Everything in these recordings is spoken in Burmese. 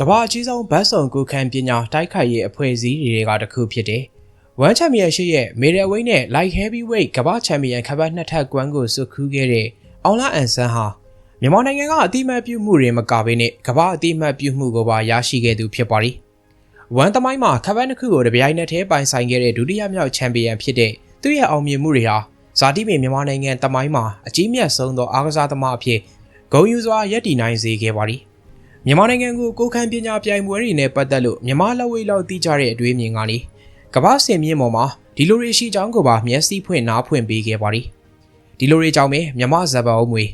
ကမ္ဘာအကြီးဆုံးဘတ်စုံကိုခံပညာတိုက်ခိုက်ရေးအဖွဲ့အစည်းတွေကတစ်ခုဖြစ်တဲ့ One Championship ရဲ့ Middleweight နဲ့ Light Heavyweight ကမ္ဘာချန်ပီယံခပတ်နှစ်ထပ်ကွမ်းကိုစုခူးခဲ့တဲ့အောင်လာအန်ဆန်ဟာမြန်မာနိုင်ငံကအတိအမှတ်ပြုမှုတွေမကဘဲနဲ့ကမ္ဘာအတိအမှတ်ပြုမှုကိုပါရရှိခဲ့သူဖြစ်ပါတယ်။ One သမိုင်းမှာခပတ်နှစ်ခုကိုတပြိုင်နက်တည်းပိုင်ဆိုင်ခဲ့တဲ့ဒုတိယမြောက်ချန်ပီယံဖြစ်တဲ့သူ့ရဲ့အောင်မြင်မှုတွေဟာဇာတိပင်မြန်မာနိုင်ငံသမိုင်းမှာအကြီးမြတ်ဆုံးသောအားကစားသမားအဖြစ်ဂုဏ်ယူစွာရည်တည်နိုင်စေခဲ့ပါတယ်။ မြန်မာနိုင်ငံကိုကိုခံပညာပြိုင်ပွဲတွေနဲ့ပတ်သက်လို့မြန်မာလက်ဝဲလောက်သိကြတဲ့အတွေ့အမြင်ကနေကမ္ဘာစင်မြင့်ပေါ်မှာဒီလိုတွေရှိကြောင်းကိုပါမျက်စိဖွင့်နားဖွင့်ပေးခဲ့ပါတယ်။ဒီလိုတွေကြောင့်ပဲမြန်မာဇဘအုံးမွေ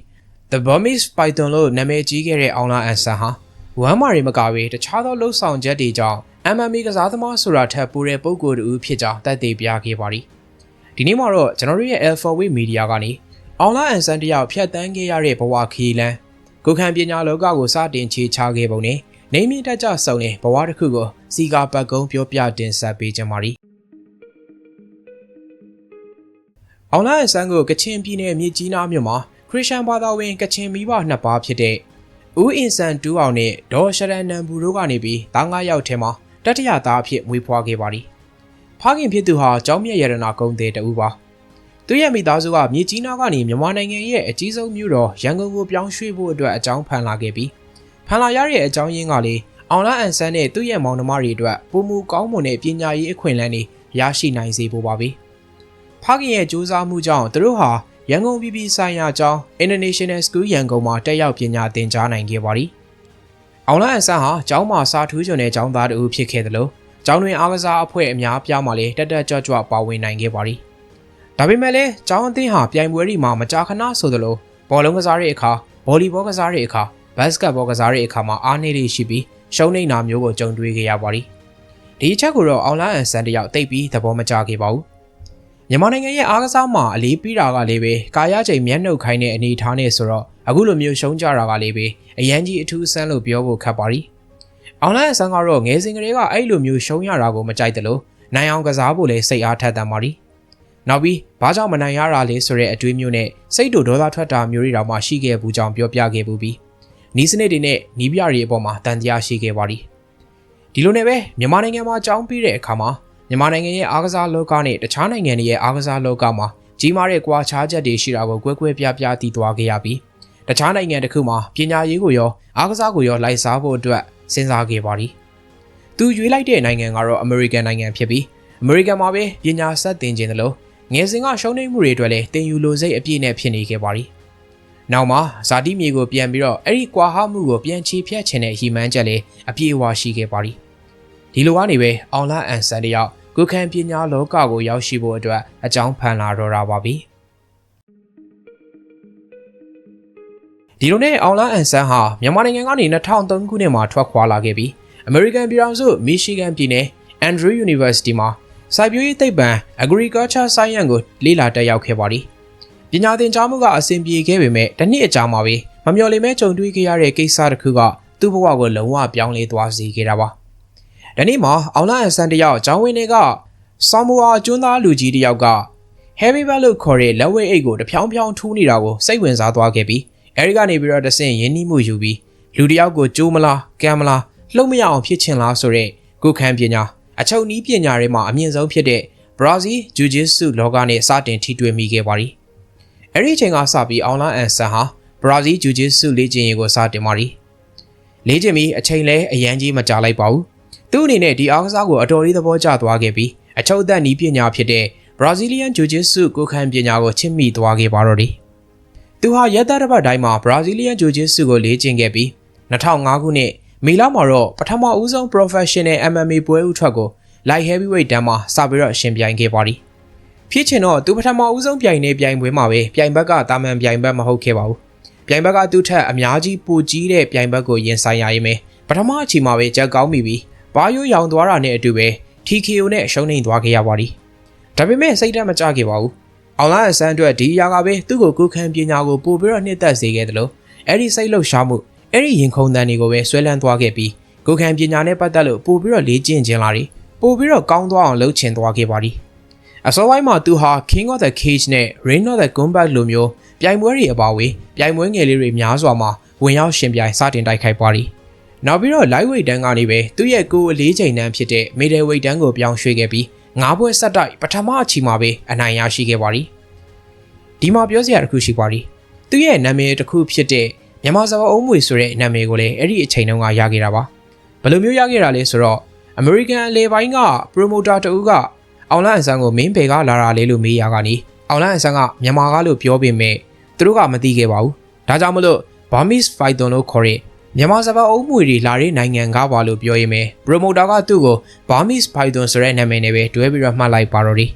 The Burmese Python လို့နာမည်ကြီးခဲ့တဲ့အောင်လာအန်ဆန်ဟာဝမ်းမာတွေမကဘဲတခြားသောလှုပ်ဆောင်ချက်တွေကြောင့် MMA ကစားသမားဆိုတာထက်ပိုတဲ့ပုံကိုယ်တူဖြစ်ကြောင်းတက်သေးပြခဲ့ပါတယ်။ဒီနေ့မှာတော့ကျွန်တော်တို့ရဲ့ Alpha Wave Media ကနေအောင်လာအန်ဆန်တယောက်ဖြတ်တန်းခဲ့ရတဲ့ဘဝခီးလန်း ကိုခံပညာလောကကိုစတင်ချေချခဲ့ပုံနဲ့နေမြင့်တက်ကြဆုံတဲ့ဘဝတစ်ခုကိုစီကာပတ်ကုံးပြောပြတင်ဆက်ပေးကြပါရီအောင်လာအန်ဆန်ကိုကချင်ပြည်နယ်မြစ်ကြီးနားမြို့မှာခရစ်ယာန်ဘာသာဝင်ကချင်မိဘနှစ်ပါးဖြစ်တဲ့ဦးအင်ဆန်တူအောင်နဲ့ဒေါ်ရှရန်နန်ဘူတို့ကနေပြီးသား၅ယောက်ထဲမှာတတိယသားအဖြစ်မွေးဖွားခဲ့ပါသည်ဖခင်ဖြစ်သူဟာကျောင်းမြတ်ရတနာကုန်းတဲ့တူပါ သူရဲ့မိသားစုကမြေကြီးနားကနေမြန်မာနိုင်ငံရဲ့အကြီးဆုံးမြို့တော်ရန်ကုန်ကိုပြောင်းရွှေ့ဖို့အတွက်အကြောင်းဖန်လာခဲ့ပြီးဖန်လာရတဲ့အကြောင်းရင်းကလေအောင်လာအန်ဆန်းနဲ့သူ့ရဲ့မောင်နှမတွေအတွက်ပုံမူကောင်းမွန်တဲ့ပညာရေးအခွင့်အလမ်းတွေရရှိနိုင်စေဖို့ပါပဲဖခင်ရဲ့ကြိုးစားမှုကြောင့်သူတို့ဟာရန်ကုန်ပြည်ပြည်ဆိုင်ရာကျောင်း International School ရန်ကုန်မှာတက်ရောက်ပညာသင်ကြားနိုင်ခဲ့ပါသည်အောင်လာအန်ဆန်းဟာကျောင်းမှာစာထူးချွန်တဲ့ကျောင်းသားတူဖြစ်ခဲ့တယ်လို့ကျောင်းတွင်အားကစားအဖွဲ့အများပြားမှလည်းတက်တက်ကြွကြွပါဝင်နိုင်ခဲ့ပါသည် ဒါပေမဲ့လည်းကျောင်းအသင်းဟာပြိုင်ပွဲတွေမှာမကြာခဏဆိုသလိုဘောလုံးကစားတဲ့အခါဗော်လီဘောကစားတဲ့အခါဘတ်စကတ်ဘောကစားတဲ့အခါမှာအားနည်းလေးရှိပြီးရှုံးနေတာမျိုးကိုကြုံတွေ့ခဲ့ရပါသည်ဒီအချက်ကိုတော့အောင်လာအန်ဆန်တယောက်သိပြီးသဘောမကျခဲ့ပါဘူးမြန်မာနိုင်ငံရဲ့အားကစားမှာအလေးပေးတာကလေးပဲကာယချိန်မျက်နှုတ်ခိုင်းတဲ့အနေအထားနဲ့ဆိုတော့အခုလိုမျိုးရှုံးကြတာကလေးပဲအရန်ကြီးအထူးဆန်းလို့ပြောဖို့ခက်ပါရီအောင်လာအန်ဆန်ကတော့ငယ်စဉ်ကလေးကအဲ့လိုမျိုးရှုံးရတာကိုမကြိုက်တယ်လို့နိုင်အောင်ကစားဖို့လည်းစိတ်အားထက်သန်ပါရီ နောက်ပြီးဘာကြောင့်မနိုင်ရတာလဲဆိုတဲ့အတွေးမျိုးနဲ့စိတ်တူဒေါသထွက်တာမျိုးတွေတောင်မှရှိခဲ့ဘူးကြောင်းပြောပြခဲ့ဘူးပြီးနီးစနစ်တွေနဲ့နီးပြတွေအပေါ်မှာတန်တရားရှိခဲ့ပါသည်ဒီလိုနဲ့ပဲမြန်မာနိုင်ငံမှာကြောင်းပြီးတဲ့အခါမှာမြန်မာနိုင်ငံရဲ့အားကစားလောကနဲ့တခြားနိုင်ငံတွေရဲ့အားကစားလောကမှာကြီးမားတဲ့ကွာခြားချက်တွေရှိတာကိုကွဲကွဲပြားပြားသိသွားခဲ့ရပြီးတခြားနိုင်ငံတစ်ခုမှာပညာရေးကိုရောအားကစားကိုရောလိုက်စားဖို့အတွက်စဉ်းစားခဲ့ပါသည်သူရွေးလိုက်တဲ့နိုင်ငံကတော့အမေရိကန်နိုင်ငံဖြစ်ပြီးအမေရိကန်မှာပဲပညာဆက်သင်ခြင်းတလို့ ငယ်စဉ်ကရှုံးနိမ့်မှုတွေအတွက်လည်းတင်ယူလိုစိတ်အပြည့်နဲ့ဖြစ်နေခဲ့ပါသည်။နောက်မှာဇာတိမြေကိုပြန်ပြီးတော့အဲ့ဒီကွာဟမှုကိုပြန်ချီဖြတ်ခြင်းတဲ့ဟီမန်းချက်လည်းအပြည့်အဝရှိခဲ့ပါသည်။ဒီလိုကနေပဲအောင်လာအန်ဆန်တယောက်ကုခံပညာလောကကိုရောက်ရှိဖို့အတွက်အကြောင်းဖန်လာတော့တာပါပြီ။ဒီလိုနဲ့အောင်လာအန်ဆန်ဟာမြန်မာနိုင်ငံကနေ2003ခုနှစ်မှာထွက်ခွာလာခဲ့ပြီးအမေရိကန်ပြည်ထောင်စုမီရှီဂန်ပြည်နယ် Andrew University မှာ စိုက်ပျိုးရေးသိပ္ပံ Agriculture Science ကိုလေ့လာတက်ရောက်ခဲ့ပါသည်။ပညာသင်ကြားမှုကအဆင်ပြေခဲ့ပေမဲ့တစ်နှစ်အကြာမှာပဲမမျှော်လင့်မဲ့ကြုံတွေ့ခဲ့ရတဲ့ကိစ္စတစ်ခုကသူ့ဘဝကိုလုံးဝပြောင်းလဲသွားစေခဲ့တာပါ။ဒီနေ့မှာအောင်လာအန်ဆန်တယောက်ကျောင်းဝင်တွေကဆော်မူအာကျွန်းသားလူကြီးတယောက်က heavy bag လို့ခေါ်တဲ့လက်ဝဲအိတ်ကိုတဖြောင်းဖြောင်းထူးနေတာကိုစိတ်ဝင်စားသွားခဲ့ပြီးအဲဒီကနေပြီးတော့တဆင့်ရင်းနှီးမှုယူပြီးလူတယောက်ကိုကြိုးမလားကံမလားလှုပ်မရအောင်ဖြစ်ချင်လားဆိုတဲ့ကိုခံပညာ အချုပ်နီးပညာတွေမှာအမြင့်ဆုံးဖြစ်တဲ့ Brazil Jiu-Jitsu လောကနဲ့စတင်ထိတွေ့မိခဲ့ပါသည်။အဲဒီအချိန်ကစပြီးအောင်လာအန်ဆန်ဟာ Brazil Jiu-Jitsu လေ့ကျင့်ရေးကိုစတင်ပါသည်။လေ့ကျင့်ပြီးအချိန်လဲအရန်ကြီးမကြာလိုက်ပါဘူး။သူ့အနေနဲ့ဒီအားကစားကိုအတော်လေးသဘောကျသွားခဲ့ပြီးအချုပ်သက်နီးပညာဖြစ်တဲ့ Brazilian Jiu-Jitsu ကိုခံပညာကိုချစ်မိသွားခဲ့ပါတော့တယ်။သူဟာရက်သားတစ်ပတ်တိုင်းမှာ Brazilian Jiu-Jitsu ကိုလေ့ကျင့်ခဲ့ပြီး2005ခုနှစ်မေလမှာတော့ပထမဦးဆုံး professional MMA ပွဲဥထွက်ကို light heavyweight တန်းမှာစပြီးတော့ရှင်ပြိုင်ခဲ့ပါသည်ဖြစ်ချင်တော့သူပထမဦးဆုံးပြိုင်နေပြိုင်ပွဲမှာပဲပြိုင်ဘက်ကတာမန်ပြိုင်ဘက်မဟုတ်ခဲ့ပါဘူးပြိုင်ဘက်ကသူ့ထက်အများကြီးပိုကြီးတဲ့ပြိုင်ဘက်ကိုရင်ဆိုင်ရရင်ပဲပထမအချိန်မှာပဲကြက်ကောင်းမိပြီးဘာယိုရောင်သွားတာနဲ့အတူပဲ TKO နဲ့ရှုံးနေသွားခဲ့ရပါသည်ဒါပေမဲ့စိတ်ဓာတ်မကျခဲ့ပါဘူးအောင်လာအစမ်းအတွက်ဒီအရာကပဲသူ့ကိုကုခံပညာကိုပို့ပြီးတော့နှစ်သက်စေခဲ့တယ်လို့အဲ့ဒီစိတ်လှုပ်ရှားမှုအဲ့ဒီရင်ခုန်တန်တွေကိုပဲဆွဲလန်းသွားခဲ့ပြီးကိုခံပညာနဲ့ပတ်သက်လို့ပို့ပြီးတော့လေ့ကျင့်ခြင်းလာတယ် ပို့ပြီးတော့ကောင်းသွားအောင်လုပ်ချင်သွားခဲ့ပါသည်အစောပိုင်းမှာသူဟာ King of the Cage နဲ့ Reign of the Combat လိုမျိုးပြိုင်ပွဲတွေအပါအဝင်ပြိုင်ပွဲငယ်လေးတွေများစွာမှာဝင်ရောက်ရှင်ပြိုင်စတင်တိုက်ခိုက်ပါသည်နောက်ပြီးတော့ lightweight တန်းကနေပဲသူ့ရဲ့ကိုယ်အလေးချိန်တန်းဖြစ်တဲ့ middleweight တန်းကိုပြောင်းရွှေ့ခဲ့ပြီးငါးပွဲဆက်တိုက်ပထမအချီမှာပဲအနိုင်ရရှိခဲ့ပါသည်ဒီမှာပြောစရာတစ်ခုရှိပါသည်သူ့ရဲ့နာမည်တစ်ခုဖြစ်တဲ့မြန်မာစကားအုံးမွေဆိုတဲ့နာမည်ကိုလည်းအဲ့ဒီအချိန်တုန်းကရခဲ့တာပါဘယ်လိုမျိုးရခဲ့တာလဲဆိုတော့ American အလေပိုင်းက promoter တဦးကအောင်လန့်အန်ဆန်းကိုမင်းဘယ်ကလာတာလဲလို့မေးရကနေအောင်လန့်အန်ဆန်းကမြန်မာကားလို့ပြောပေမဲ့သူတို့ကမသိခဲ့ပါဘူးဒါကြောင့်မလို့ Burmese Python လို့ခေါ်တဲ့မြန်မာစပါးအုံးမွေတွေလာတဲ့နိုင်ငံကပါလို့ပြောရင်းပဲ promoter ကသူ့ကို Burmese Python ဆိုတဲ့နာမည်နဲ့ပဲတွဲပြီးတော့မှတ်လိုက်ပါတော့တယ်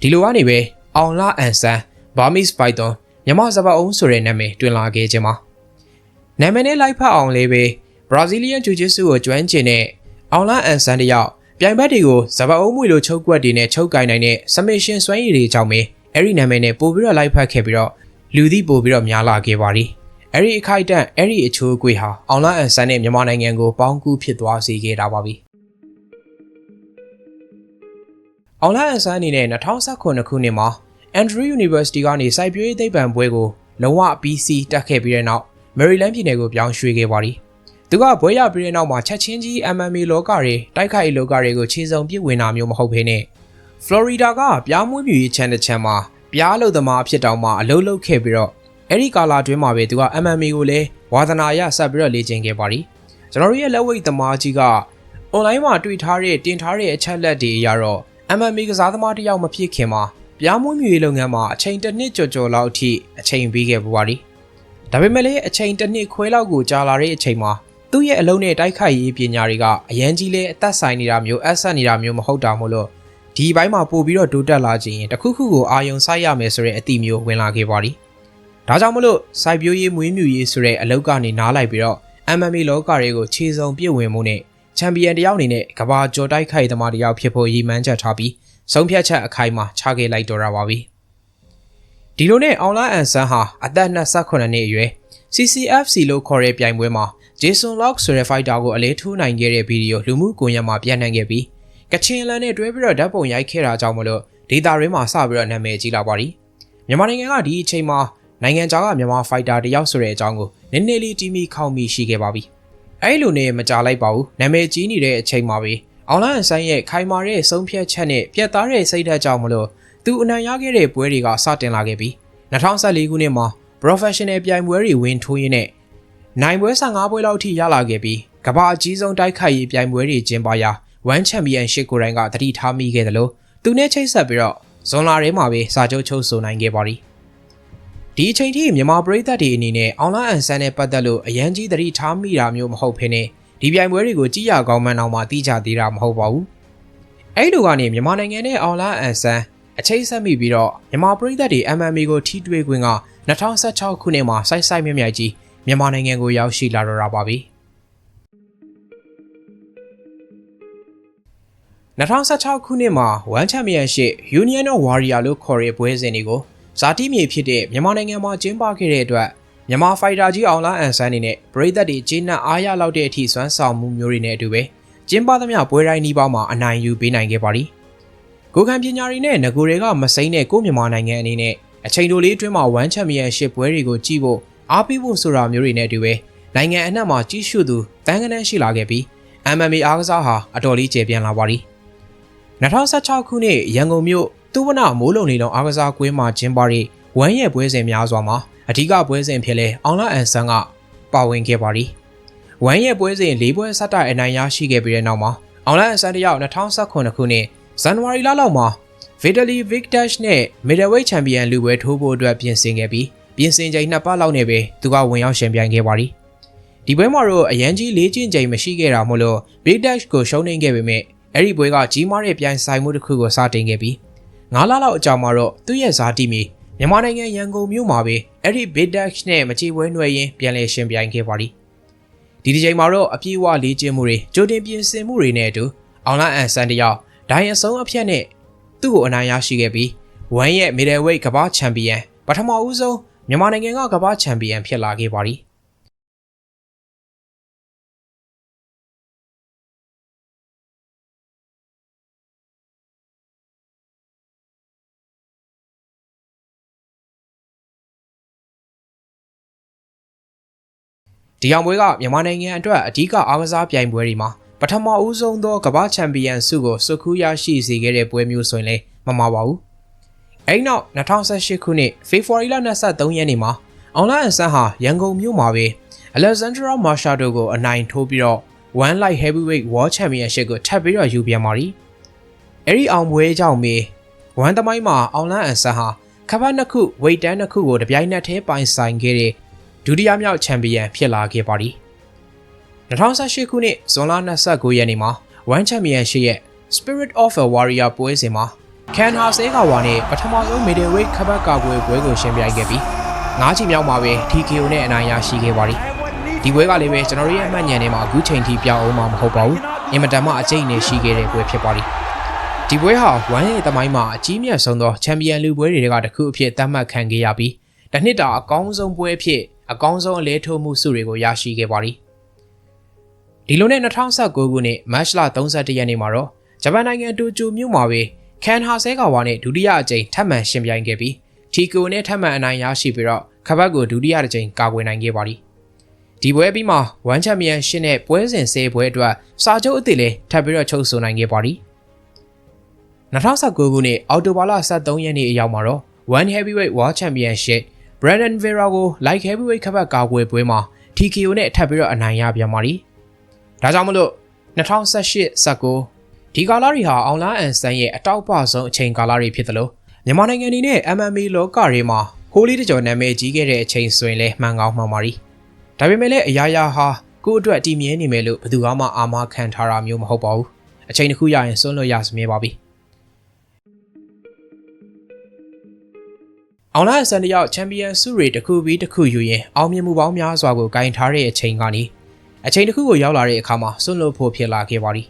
ဒီလိုကနေပဲအောင်လအန်ဆန်း Burmese Python မြန်မာစပါးအုံးဆိုတဲ့နာမည်တွင်လာခဲ့ခြင်းပါနာမည်နဲ့လိုက်ဖတ်အောင်လေးပဲ Brazilian Jiu-Jitsu ကိုကျွမ်းကျင်တဲ့ အောင်လအန်ဆန်းတယောက်ပြိုင်ဘက်တွေကိုစပါးအုံးမွေလိုချုပ်ကွက်တွေနဲ့ချုပ်ကင်နိုင်တဲ့ submission စွမ်းရည်တွေကြောင့်ပဲအဲ့ဒီနာမည်နဲ့ပို့ပြီးတော့လိုက်ဖတ်ခဲ့ပြီးတော့လူသိပို့ပြီးတော့များလာခဲ့ပါသည်အဲ့ဒီအခိုက်အတန့်အဲ့ဒီအချိုးအကွေဟာအောင်လအန်ဆန်နဲ့မြန်မာနိုင်ငံကိုပေါင်းကူးဖြစ်သွားစေခဲ့တာပါပြီ။အောင်လအန်ဆန်အနေနဲ့2019ခုနှစ်မှာ Andrew University ကနေစိုက်ပျိုးရေးသိပ္ပံဘွဲကိုလုံးဝ BC တက်ခဲ့ပြီးတဲ့နောက် Maryland ပြည်နယ်ကိုပြောင်းရွှေ့ခဲ့ပါသည်။ သူကဘွဲရပြီးတဲ့နောက်မှာချက်ချင်းကြီး MMA လောကတွေတိုက်ခိုက်လောကတွေကိုခြေစုံပြစ်ဝင်တာမျိုးမဟုတ်ဘဲနဲ့ Florida ကပြားမွေးမြူရေးချမ်းတစ်ချမ်းမှာပြားလို့သမားအဖြစ်တောင်မှအလုပ်လုပ်ခဲ့ပြီးတော့အဲ့ဒီကာလာတွင်းမှာပဲသူက MMA ကိုလည်းဝါသနာရဆက်ပြီးတော့လေ့ကျင့်ခဲ့ပါသည်ကျွန်တော်တို့ရဲ့လက်ဝိတ်သမားကြီးက online မှာတွေ့ထားတဲ့တင်ထားတဲ့အချက်လက်တွေအရတော့ MMA ကစားသမားတစ်ယောက်မဖြစ်ခင်မှာပြားမွေးမြူရေးလုပ်ငန်းမှာအချိန်တစ်နှစ်ကျော်ကျော်လောက်အထိအချိန်ပေးခဲ့ပူပါသည်ဒါပေမဲ့လည်းအချိန်တစ်နှစ်ခွဲလောက်ကိုကြာလာတဲ့အချိန်မှာ သူ့ရဲ့အလုံးနဲ့တိုက်ခိုက်ရေးပညာတွေကအရန်ကြီးလဲအသက်ဆိုင်နေတာမျိုးအဆက်နေတာမျိုးမဟုတ်တာမို့လို့ဒီဘိုင်းမှာပို့ပြီးတော့တိုးတက်လာခြင်းတခုခုကိုအာယုံဆိုင်ရမယ်ဆိုတဲ့အသည့်မျိုးဝင်လာခဲ့ပါသည်ဒါကြောင့်မလို့စိုက်ပျိုးရေးမွေးမြူရေးဆိုတဲ့အလုပ်ကနေနားလိုက်ပြီးတော့ MMA လောကတွေကိုခြေစုံပြည့်ဝင်မှုနဲ့ချန်ပီယံတယောက်အနေနဲ့ကဘာကျော်တိုက်ခိုက်သမားတယောက်ဖြစ်ဖို့ရည်မှန်းချက်ထားပြီးဆုံးဖြတ်ချက်အခိုင်အမာချခဲ့လိုက်တော့တာပါပြီဒီလိုနဲ့အောင်လာအန်ဆန်ဟာအသက်28နှစ်အရွယ် CCFC လို့ခေါ်တဲ့ပြိုင်ပွဲမှာ Jason Lock ဆိုတဲ့ fighter ကိုအလေးထိုးနိုင်ခဲ့တဲ့ဗီဒီယိုလူမှုကွန်ရက်မှာပြန့်နှံ့ခဲ့ပြီးကချင်လန်နဲ့တွဲပြီးတော့ဓာတ်ပုံရိုက်ခဲ့တာကြောင့်မလို့ဒေတာရင်းမှာစပြီးတော့နာမည်ကြီးလာပါသည်မြန်မာနိုင်ငံကဒီအချိန်မှာနိုင်ငံခြားကမြန်မာဖိုက်တာတယောက်ဆိုတဲ့အကြောင်းကိုနည်းနည်းလေးတီးမိခေါက်မိရှိခဲ့ပါပြီ။အဲဒီလိုနဲ့မကြလိုက်ပါဘူး။နာမည်ကြီးနေတဲ့အချိန်မှာပဲအောင်လန်ဆိုင်ရဲ့ခိုင်မာတဲ့ဆုံးဖြတ်ချက်နဲ့ပြတ်သားတဲ့စိတ်ဓာတ်ကြောင့်မလို့သူအနိုင်ရခဲ့တဲ့ပွဲတွေကစတင်လာခဲ့ပြီး2014ခုနှစ်မှာ professional ပြိုင်ပွဲတွေဝင်ထိုးရင်းနဲ့ နိုင်ပွဲ15ပွဲလောက်ထိရလာခဲ့ပြီးကမ္ဘာအကြီးဆုံးတိုက်ခိုက်ရေးပြိုင်ပွဲတွေကျင်းပရာ One Championship ကိုယ်တိုင်ကတတိထားမိခဲ့တယ်လို့သူနဲ့ချိတ်ဆက်ပြီးတော့ဇွန်လထဲမှာပဲစာချုပ်ချုပ်ဆိုနိုင်ခဲ့ပါသည်ဒီအချိန်ထိမြန်မာပရိသတ်တွေအနေနဲ့အွန်လိုင်းအန်ဆန်နဲ့ပတ်သက်လို့အရန်ကြီးသတိထားမိတာမျိုးမဟုတ်ဘဲနဲ့ဒီပြိုင်ပွဲတွေကိုကြည့်ရကောင်းမှန်းအောင်မှသိကြသေးတာမဟုတ်ပါဘူး။အဲ့လိုကနေမြန်မာနိုင်ငံနဲ့အွန်လိုင်းအန်ဆန်အချိတ်ဆက်မိပြီးတော့မြန်မာပရိသတ်တွေ MMA ကိုထိတွေ့ခွင့်က2016ခုနှစ်မှာစိုက်စိုက်မြမြိုက်ကြီး မြန်မာနိုင်ငံကိုရောက်ရှိလာတော့တာပါပဲ။2016ခုနှစ်မှာ One Championship Union of Warrior လို့ခေါ်တဲ့ပွဲစဉ်တွေကိုဇာတိမြေဖြစ်တဲ့မြန်မာနိုင်ငံမှာကျင်းပခဲ့တဲ့အတွက်မြန်မာဖိုက်တာကြီးအောင်လာအန်ဆန်းနေနဲ့ပရိသတ်တွေဂျင်းနဲ့အားရလောက်တဲ့အထိစွမ်းဆောင်မှုမျိုးတွေနဲ့အတူပဲကျင်းပသမျှပွဲတိုင်းနီးပါးမှာအနိုင်ယူပေးနိုင်ခဲ့ပါသည်ကိုခံပညာတွေနဲ့ငကိုတွေကမစိမ့်တဲ့ကိုမြန်မာနိုင်ငံအနေနဲ့အချိန်တိုလေးအတွင်းမှာဝမ်ချန်ပီယံရှစ်ပွဲတွေကိုကြည့်ဖို့ အားပေးဖို့ဆိုတာမျိုးတွေနဲ့အတူပဲနိုင်ငံအနှံ့မှာကြီးစုသူတန်းကနန်းရှိလာခဲ့ပြီး MMA အားကစားဟာအတော်လေးကျေပြန့်လာပါသည်2016ခုနှစ်ရန်ကုန်မြို့သူဝနမိုးလုံနေလုံးအားကစားကွင်းမှာကျင်းပတဲ့ဝမ်းရဲ့ပွဲစဉ်များစွာမှာအဓိကပွဲစဉ်ဖြစ်လဲအောင်လာအန်ဆန်ကပါဝင်ခဲ့ပါသည်ဝမ်းရဲ့ပွဲစဉ်၄ပွဲဆက်တိုက်အနိုင်ရရှိခဲ့ပြီးတဲ့နောက်မှာအောင်လာအန်ဆန်တယောက်2019ခုနှစ်ဇန်နဝါရီလလောက်မှာ Vitaly Viktash နဲ့ Middleweight Champion လူပွဲထိုးဖို့အတွက်ပြင်ဆင်ခဲ့ပြီး ပြင်ဆင်ချိန်နှစ်ပတ်လောက်နဲ့ပဲသူကဝင်ရောက်ရှင်ပြိုင်ခဲ့ပါသည်ဒီပွဲမှာတော့အရန်ကြီးလေးကျင့်ချိန်မရှိခဲ့တာမို့လို့ Viktash ကိုရှုံးနိမ့်ခဲ့ပေမဲ့အဲ့ဒီပွဲကကြီးမားတဲ့ပြိုင်ဆိုင်မှုတစ်ခုကိုစတင်ခဲ့ပြီး9လလောက်အကြာမှာတော့သူ့ရဲ့ဇာတိမီမြန်မာနိုင်ငံရန်ကုန်မြို့မှာပဲအဲ့ဒီ Big Dash နဲ့မချေပွဲနှွယ်ရင်းပြန်လည်ရှင်ပြိုင်ခဲ့ပါသည်ဒီဒီချိန်မှာတော့အပြည့်အဝလေးကျင်းမှုတွေကြိုတင်ပြင်ဆင်မှုတွေနဲ့အတူအောင်လာအန်ဆန်တယောက်ဒိုင်အဆုံးအဖြတ်နဲ့သူ့ကိုအနိုင်ရရှိခဲ့ပြီးဝမ်ရဲ့ middleweight ကမ္ဘာချန်ပီယံပထမဦးဆုံး မြန်မာနိုင်ငံကကမ္ဘာချန်ပီယံဖြစ်လာခဲ့ပါသည်ဒီအောင်ပွဲကမြန်မာနိုင်ငံအတွက်အဓိကအားကစားပြိုင်ပွဲတွေမှာပထမဦးဆုံးသောကမ္ဘာချန်ပီယံဆုကိုစုခူးရရှိစေခဲ့တဲ့ပွဲမျိုးဆိုရင်လည်းမမှားပါဘူး။ အဲဒီနောက်2018ခုနှစ်ဖေဖော်ဝါရီလ23ရက်နေ့မှာအောင်လာအန်ဆန်ဟာရန်ကုန်မြို့မှာပဲ Alexandra Machado ကိုအနိုင်ထိုးပြီးတော့ One Light Heavyweight World Championship ကိုထပ်ပြီးတော့ယူပြန်ပါရီ။အဲဒီအောင်ပွဲကြောင့်မေဝမ်သမိုင်းမှာအောင်လန်းအန်ဆန်ဟာခပတ်နှစ်ခုဝိတ်တန်းနှစ်ခုကိုတပြိုင်နက်တည်းပိုင်ဆိုင်ခဲ့တဲ့ဒုတိယမြောက်ချန်ပီယံဖြစ်လာခဲ့ပါသည်2018ခုနှစ်ဇွန်လ29ရက်နေ့မှာ One Championship ရဲ့ Spirit of a Warrior ပွဲစဉ်မှာ ကန်ဟာဆဲကာဝါနဲ့ပထမဆုံး Middleweight ခပတ်ကာကွယ်ပွဲကိုရှင်ပြိုင်ခဲ့ပြီး၅ချိန်မြောက်မှာပဲ TKO နဲ့အနိုင်ရရှိခဲ့ပါသည်ဒီပွဲကလည်းပဲကျွန်တော်တို့ရဲ့အမှတ်ဉာဏ်ထဲမှာအခုချိန်ထိပြောင်းအောင်မှာမဟုတ်ပါဘူးအင်မတန်မှအကျိတ်နဲ့ရှိခဲ့တဲ့ပွဲဖြစ်ပါသည်ဒီပွဲဟာဝမ်ရဲ့တမိုင်းမှာအကြီးမြတ်ဆုံးသောချန်ပီယံလူပွဲတွေကတစ်ခုအဖြစ်သတ်မှတ်ခံခဲ့ရပြီးတစ်နှစ်တာအကောင်းဆုံးပွဲအဖြစ်အကောင်းဆုံးအလဲထိုးမှုစုတွေကိုရရှိခဲ့ပါသည်ဒီလိုနဲ့2019ခုနှစ်မတ်လ31ရက်နေ့မှာတော့ဂျပန်နိုင်ငံတိုကျိုမြို့မှာပဲ ကန်ဟာဆဲကာဝါနဲ့ဒုတိယအကြိမ်ထပ်မံရှင်ပြိုင်ခဲ့ပြီးထီကိုနဲ့ထပ်မံအနိုင်ရရှိပြီးတော့ခပတ်ကိုဒုတိယအကြိမ်ကာကွယ်နိုင်ခဲ့ပါသည်ဒီပွဲပြီးမှဝမ်ချန်ပီယံရှစ်နဲ့ပွဲစဉ်၁၀ပွဲအတွက်စာချုပ်အသစ်လည်းထပ်ပြီးတော့ချုပ်ဆိုနိုင်ခဲ့ပါသည်2019ခုနှစ်အောက်တိုဘာလ23ရက်နေ့အရောက်မှာတော့ One Heavyweight World Championship Brandon Vera ကို Light Heavyweight ခပတ်ကာကွယ်ပွဲမှာ TKO နဲ့ထပ်ပြီးတော့အနိုင်ရပြန်ပါသည်ဒါကြောင့်မလို့2018 19 ဒီကာလတွေဟာအောင်လာအန်ဆန်ရဲ့အတောက်ပဆုံးအချိန်ကာလတွေဖြစ်တယ်လို့မြန်မာနိုင်ငံအနေနဲ့ MMA လောကတွေမှာဟိုးလေးတကြော်နာမည်ကြီးခဲ့တဲ့အချိန်ဆိုရင်လည်းမှန်ကောင်းမှန်ပါရီဒါပေမဲ့လည်းအရာရာဟာကိုယ့်အတွက်တည်မြဲနေမယ်လို့ဘယ်သူမှအာမခံထားတာမျိုးမဟုတ်ပါဘူးအချိန်တစ်ခုရရင်စွန့်လွတ်ရစမြဲပါပြီအောင်လာဆန်တယောက်ချန်ပီယံဆုတွေတစ်ခုပြီးတစ်ခုယူရင်အောင်မြင်မှုပေါင်းများစွာကိုဂိုင်ထားတဲ့အချိန်ကနေအချိန်တစ်ခုကိုရောက်လာတဲ့အခါမှာစွန့်လွတ်ဖို့ဖြစ်လာခဲ့ပါသည်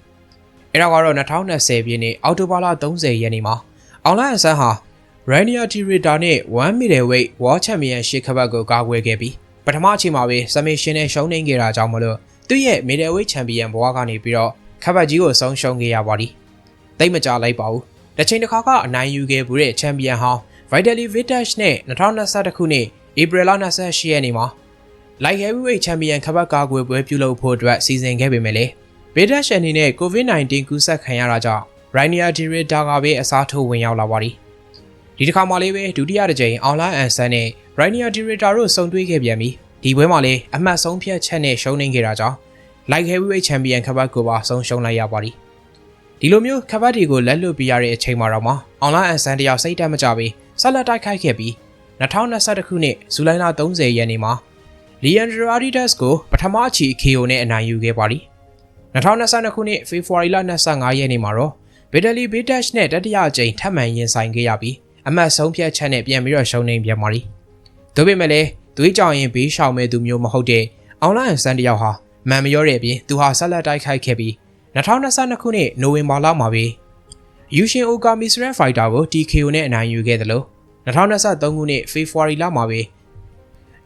အဲ့ဒါကတော့2020ပြည့်နှစ်အောက်တိုဘာလ30ရက်နေ့မှာအောင်လာဆန်ဟာ Rainier Tirita နဲ့1 middleweight World Championship ခပတ်ကိုကာကွယ်ခဲ့ပြီးပထမအချိန်မှာပဲ submission နဲ့ရှုံးနိမ့်ခဲ့တာကြောင့်မလို့သူ့ရဲ့ middleweight champion ဘဝကနေပြီးတော့ခပတ်ကြီးကိုဆုံးရှုံးခဲ့ရပါသည်။တိတ်မကြလိုက်ပါဘူး။တစ်ချိန်တစ်ခါကအနိုင်ယူခဲ့မှုတဲ့ champion ဟောင်း Vitaly Vitash နဲ့2021ခုနှစ်ဧပြီလ28ရက်နေ့မှာ Light Heavyweight Champion ခပတ်ကာကွယ်ပွဲပြုလုပ်ဖို့အတွက်စီစဉ်ခဲ့ပေမဲ့လေ Vitash အနေနဲ့ COVID-19 ကူးစက်ခံရတာကြောင့် Rainier Tirita ကပဲအစားထိုးဝင်ရောက်လာပါသည်။ဒီတစ်ခါမှလေးပဲဒုတိယတစ်ကြိမ် online အန်ဆန်နဲ့ Rainier Director တို့စုံတွေ့ခဲ့ပြန်ပြီးဒီပွဲမှာလည်းအမှတ်ဆုံးဖြတ်ချက်နဲ့ရှုံးနိမ့်ခဲ့တာကြောင့် Light Heavyweight Champion ခပတ်ကိုပါဆုံးရှုံးလိုက်ရပါသည်ဒီလိုမျိုးခပတ်တွေကိုလက်လွတ်ပြရတဲ့အချိန်မှာတော့မှ online အန်ဆန်တယောက်စိတ်တက်မကြပြီးဆက်လက်တိုက်ခိုက်ခဲ့ပြီး2021ခုနှစ်ဇူလိုင်လ30ရက်နေ့မှာ Leandro Aridas ကိုပထမအချီ KO နဲ့အနိုင်ယူခဲ့ပါသည် 2022ခုနှစ်ဖေဖော်ဝါရီလ25ရက်နေ့မှာတော့ Vitaly Betash နဲ့တတိယအကြိမ်ထပ်မံရင်ဆိုင်ခဲ့ရပြီးအမှတ်ဆုံးဖြတ်ချက်နဲ့ပြန်ပြီးတော့ရှုံးနေပြန်ပါလိ။ဒါပေမဲ့လည်းသွေးကြောင်ရင်ဘေးရှောင်မဲ့သူမျိုးမဟုတ်တဲ့အောင်လိုင်းဆန်တယောက်ဟာမန်မရောတဲ့အပြင်သူဟာဆက်လက်တိုက်ခိုက်ခဲ့ပြီး2022ခုနှစ်နိုဝင်ဘာလမှာပဲယူရှင်အိုကာမီစရက်ဖိုက်တာကို TKO နဲ့အနိုင်ယူခဲ့တယ်လို့2023ခုနှစ်ဖေဖော်ဝါရီလမှာပဲ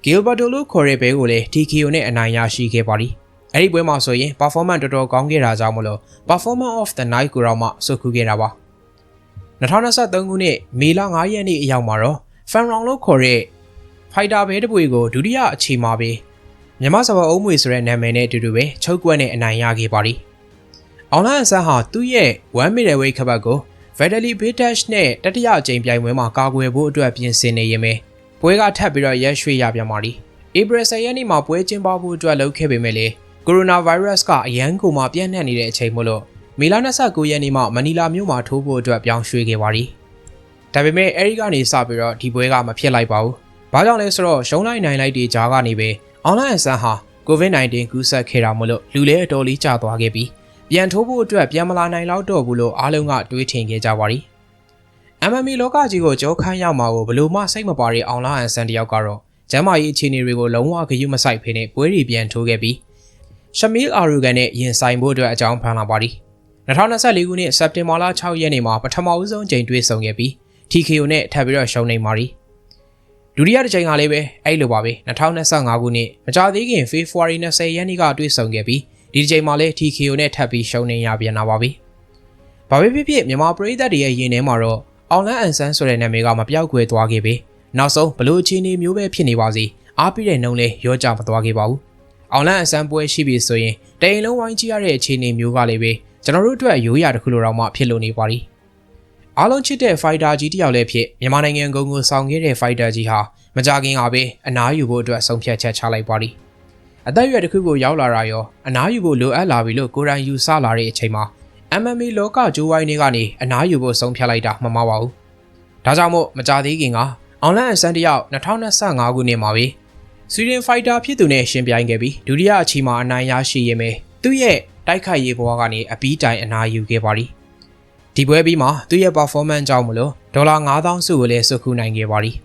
ဂီလ်ဘတ်တိုလိုခေါ်တဲ့ဘဲကိုလည်း TKO နဲ့အနိုင်ရရှိခဲ့ပါသည်။ အဲ့ဒီပွဲမှာဆိုရင် performance တော်တော်ကောင်းခဲ့တာကြောင့်မလို့ performance of the night ကိုတော့မှစုခုခဲ့တာပါ။2023ခုနှစ်မေလ9ရက်နေ့အရောက်မှာတော့ Fan Round လို့ခေါ်တဲ့ Fighter ဘဲတပွေကိုဒုတိယအချိန်မှာပဲမြမစဘာအုံးမွေဆိုတဲ့နာမည်နဲ့အတူတူပဲချုပ်ကွက်နဲ့အနိုင်ရခဲ့ပါသည်။အောင်လာအဆန်းဟာသူ့ရဲ့1 middleweight ခပတ်ကို Vitaly Betash နဲ့တတိယအကြိမ်ပြိုင်ပွဲမှာကာကွယ်ဖို့အတွက်ပြင်ဆင်နေရင်ပဲပွဲကထပ်ပြီးတော့ရက်ရွှေ့ရပြန်ပါသည်။ April 10ရက်နေ့မှာပွဲကျင်းပဖို့အတွက်လုပ်ခဲ့ပေမဲ့လေ ကိုရိုနာဗိုင်းရပ်စ်ကအရန်ကိုမှပြန့်နှံ့နေတဲ့အချိန်မို့လို့မေလ29ရက်နေ့မှမနီလာမြို့မှာထိုးဖို့အတွက်ပြောင်းရွှေ့ခဲ့ပါသည်။ဒါပေမဲ့အဲဒီကနေစပြီးတော့ဒီပွဲကမဖြစ်လိုက်ပါဘူး။ဘာကြောင့်လဲဆိုတော့ရှုံးလိုက်နိုင်လိုက်တွေကြားကနေပဲအွန်လိုင်းအဆန်းဟာ COVID-19 ကူးစက်ခဲ့တာမို့လို့လူလဲအတော်လေးကျသွားခဲ့ပြီးပြန်ထိုးဖို့အတွက်ပြန်မလာနိုင်တော့တော့ဘူးလို့အားလုံးကတွေးထင်ခဲ့ကြပါသည်။ MMA လောကကြီးကိုကြောခန်းရောက်မှာကိုဘလို့မှစိတ်မပါတဲ့အွန်လိုင်းအဆန်းတယောက်ကတော့ကျမ်းမာရေးအခြေအနေတွေကိုလုံးဝဂရုမစိုက်ဖေးနဲ့ပွဲတွေပြန်ထိုးခဲ့ပြီး ရှမီလ်အာရူဂန်နဲ့ရင်ဆိုင်ဖို့အတွက်အကြောင်းဖန်လာပါသည်2024ခုနှစ်စက်တင်ဘာလ6ရက်နေ့မှာပထမဦးဆုံးချိန်တွေ့ဆုံခဲ့ပြီး TKO နဲ့ထပ်ပြီးတော့ရှုံးနေပါရီဒုတိယတစ်ချိန်ကလည်းပဲအဲ့လိုပါပဲ2025ခုနှစ်မကြသေးခင်ဖေဖော်ဝါရီ20ရက်နေ့ကတွေ့ဆုံခဲ့ပြီးဒီတစ်ချိန်မှာလည်း TKO နဲ့ထပ်ပြီးရှုံးနေရပြန်လာပါပြီ။ဘာပဲဖြစ်ဖြစ်မြန်မာပရိသတ်တွေရဲ့ယင်ထဲမှာတော့အောင်လန်းအန်ဆန်းဆိုတဲ့နာမည်ကမပြောက်ကွယ်သွားခဲ့ပြီ။နောက်ဆုံးဘလို့အခြေအနေမျိုးပဲဖြစ်နေပါစေအားပြည့်တဲ့နှုံးလေးရောကြမသွားခဲ့ပါဘူး။ အောင်လန့်အစမ်းပွဲရှိပြီဆိုရင်တအိမ်လုံးဝိုင်းကြည့်ရတဲ့အခြေအနေမျိုးကလည်းပဲကျွန်တော်တို့အတွက်ရိုးရာတစ်ခုလိုတော့မှဖြစ်လို့နေပါ ರಿ အားလုံးချစ်တဲ့ fighter ကြီးတစ်ယောက်လည်းဖြစ်မြန်မာနိုင်ငံကုန်းကိုဆောင်ခဲ့တဲ့ fighter ကြီးဟာမကြခင်ကပဲအနားယူဖို့အတွက်ဆုံးဖြတ်ချက်ချလိုက်ပါ ರಿ အသက်အရွယ်တစ်ခုကိုရောက်လာတာရောအနားယူဖို့လိုအပ်လာပြီလို့ကိုယ်တိုင်ယူဆလာတဲ့အချိန်မှာ MMA လောကဂျိုးဝိုင်းတွေကနေအနားယူဖို့ဆုံးဖြတ်လိုက်တာမှမပါဘူးဒါကြောင့်မို့မကြသေးခင်ကအောင်လန့်အစမ်းတယောက်2025ခုနှစ်မှာပဲ ဆွီဒင်ဖိုက်တာဖြစ်သူနဲ့ရှင်ပြိုင်ခဲ့ပြီးဒုတိယအချီမှာအနိုင်ရရှိရမယ်သူ့ရဲ့တိုက်ခိုက်ရေးဘဝကနေအပီးတိုင်အနာယူခဲ့ပါသည်ဒီပွဲပြီးမှာသူ့ရဲ့ performance ကြောင့်မလို့ဒေါ်လာ9000စုကိုလည်းစုခုနိုင်ခဲ့ပါသည်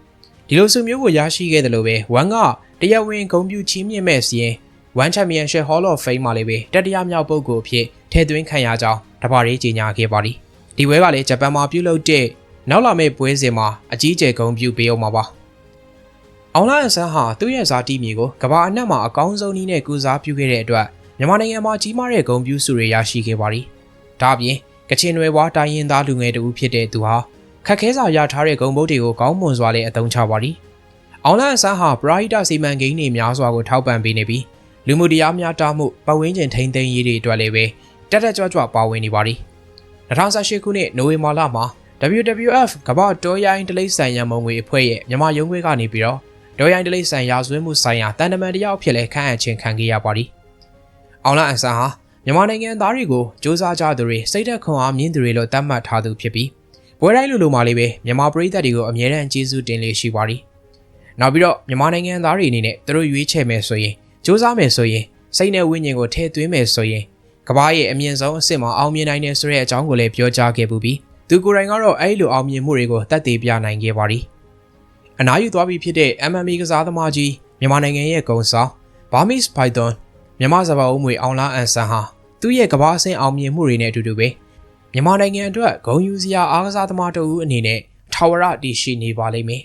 ဒီလိုစုမျိုးကိုရရှိခဲ့တယ်လို့ပဲဝမ်ကတရားဝင်ဂုဏ်ပြုချီးမြှင့်မဲ့စီရင် One Championship Hall of Fame မှာလည်းပဲတတိယမြောက်ပုဂ္ဂိုလ်အဖြစ်ထည့်သွင်းခံရကြောင်းတပါးရေးကြေညာခဲ့ပါသည်ဒီပွဲကလည်းဂျပန်မှာပြုလုပ်တဲ့နောက်လာမယ့်ပွဲစဉ်မှာအကြီးအကျယ်ဂုဏ်ပြုပေးအောင်ပါပါ အောင်လာအန်ဆန်ဟာသူ့ရဲ့ဇာတိမြေကိုကမ္ဘာအနှံ့မှာအကောင်းဆုံးနည်းနဲ့ကုစားပြုခဲ့တဲ့အတွက်မြန်မာနိုင်ငံမှာကြီးမားတဲ့ဂုဏ်ပြုစုတွေရရှိခဲ့ပါသည်ဒါအပြင်ကချင်နွယ်ဘွားတိုင်းရင်းသားလူငယ်တူဖြစ်တဲ့သူဟာခက်ခဲစွာရထားတဲ့ဂုံဘုတ်တွေကိုကောင်းမွန်စွာနဲ့အသုံးချပါသည်အောင်လန်အဆန်းဟာပရိုက်တာစီမံကိန်းတွေများစွာကိုထောက်ပံ့ပေးနေပြီးလူမှုတရားမျှတမှုပတ်ဝန်းကျင်ထိန်းသိမ်းရေးတွေအတွက်လည်းပဲတက်တက်ကြွကြွပါဝင်နေပါသည်2018ခုနှစ်နိုဝင်ဘာလမှာ WWF ကမ္ဘာတောရိုင်းတလိပ်ဆိုင်ရန်မုံငွေအဖွဲ့ရဲ့မြန်မာရုံးခွဲကနေပြီးတော့ ဒေါ်ရိုင်းတလိဆန်ရာဇဝဲမှုဆိုင်ရာတန်တမန်တယောက်ဖြစ်လဲခန့်အပ်ခြင်းခံခဲ့ရပါသည်။အောင်လအန်ဆန်ဟာမြန်မာနိုင်ငံသားတွေကိုစူးစမ်းကြသူတွေစိတ်ဓာတ်ခွန်အားမြင့်သူတွေလို့သတ်မှတ်ထားသူဖြစ်ပြီးဘွဲတိုင်းလူလိုမှလေးပဲမြန်မာပြည်သက်တွေကိုအမြဲတမ်းကျေးဇူးတင်လေးရှိပါသည်။နောက်ပြီးတော့မြန်မာနိုင်ငံသားတွေအနေနဲ့သူတို့ရွေးချယ်မယ်ဆိုရင်စူးစမ်းမယ်ဆိုရင်စိတ်နဲ့ဝိညာဉ်ကိုထည့်သွင်းမယ်ဆိုရင်ကဘာရဲ့အမြင့်ဆုံးအဆင့်မှာအောင်မြင်နိုင်တယ်ဆိုတဲ့အကြောင်းကိုလည်းပြောကြားခဲ့ပူပြီးသူကိုယ်တိုင်ကတော့အဲ့လိုအောင်မြင်မှုတွေကိုတတ်သိပြနိုင်ခဲ့ပါသည်။ အနားယူသွားပြီဖြစ်တဲ့ MMA ကစားသမားကြီးမြန်မာနိုင်ငံရဲ့ဂုံဆောင် Burmese Python မြန်မာစပါးအုံးမွေအောင်လားအန်ဆန်ဟာသူ့ရဲ့ကဘာအဆင့်အောင်မြင်မှုတွေနဲ့အတူတူပဲမြန်မာနိုင်ငံအတွက်ဂုံယူစရာအားကစားသမားတဦးအနေနဲ့ထာဝရတည်ရှိနေပါလိမ့်မယ်